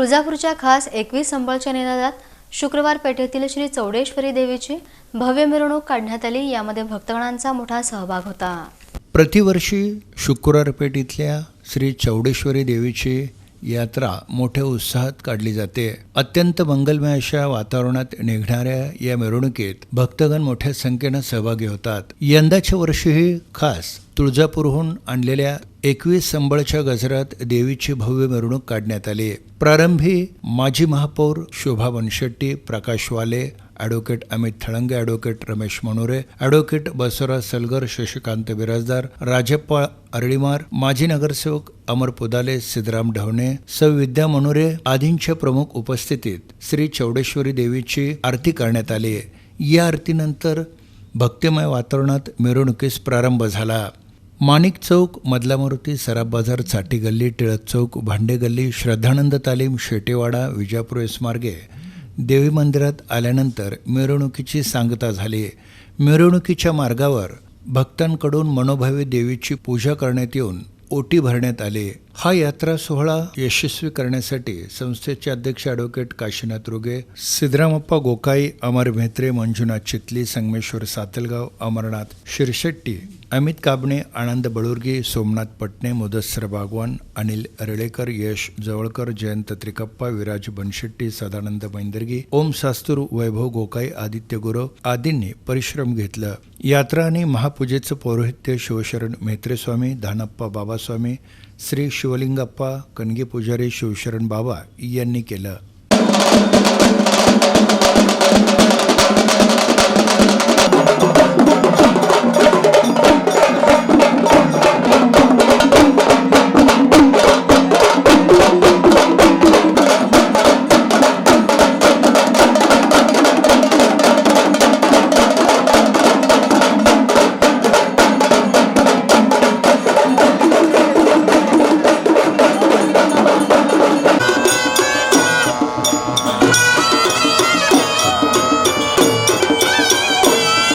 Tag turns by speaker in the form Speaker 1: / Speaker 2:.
Speaker 1: तुळजापूरच्या खास एकवीस संबळच्या निनादात शुक्रवार पेठेतील श्री चौडेश्वरी देवीची भव्य मिरवणूक काढण्यात आली. यामध्ये भक्तगणांचा मोठा सहभाग होता.
Speaker 2: प्रतिवर्षी शुक्रवार पेठ इथल्या श्री चौडेश्वरी देवीची यात्रा मोठ्या उत्साहात काढली जाते. अत्यंत मंगलमय अशा वातावरणात निघणाऱ्या या मिरवणुकीत भक्तगण मोठ्या संख्येनं सहभागी होतात. यंदाच्या वर्षीही खास तुळजापूरहून आणलेल्या एकवीस संबळच्या गजरात देवीची भव्य मिरवणूक काढण्यात आली. प्रारंभी माजी महापौर Shobha Banshetti Prakash Wale advocate Amit Thalange advocate Ramesh Manore advocate Basavaraj Salgar Shashikant Birajdar Rajappa Arlimar माजी नगरसेवक अमर पुदाले सिद्धराम ढवणे सौ विद्या मनोरे आदींच्या प्रमुख उपस्थितीत श्री चौडेश्वरी देवीची आरती करण्यात आली. या आरतीनंतर भक्तिमय वातावरणात मिरवणुकीस प्रारंभ झाला. माणिक चौक मधला मारुती सराफ बाजार चाटी गल्ली टिळक चौक भांडे गल्ली श्रद्धानंद तालीम शेटेवाडा विजापूर मार्गे देवी मंदिरात आल्यानंतर मिरवणुकीची सांगता झाली. मिरवणुकीच्या मार्गावर भक्तांकडून मनोभावे देवीची पूजा करण्यात येऊन ओटी भरण्यात आली. हा यात्रा सोहळा यशस्वी करण्यासाठी संस्थेचे अध्यक्ष ॲडव्होकेट काशीनाथ रुगे सिद्धरामप्पा गोकाई अमर म्हेत्रे मंजुनाथ चितली संगमेश्वर सातलगाव अमरनाथ शिरशेट्टी अमित काबणे आनंद बळुर्गी सोमनाथ पटणे मुदस्सर बागवान अनिल रेळेकर यश जवळकर जयंत त्रिकप्पा विराज बनशेट्टी सदानंद मैंदर्गी ओम सास्तूर वैभव गोकाई आदित्य गुरव आदींनी परिश्रम घेतलं. यात्रा आणि महापूजेचं पौरोहित्य शिवशरण म्हेत्रेस्वामी धानप्पा बाबास्वामी श्री शिवलिंगप्पा कणगे पुजारी शिवशरण बाबा यांनी केलं.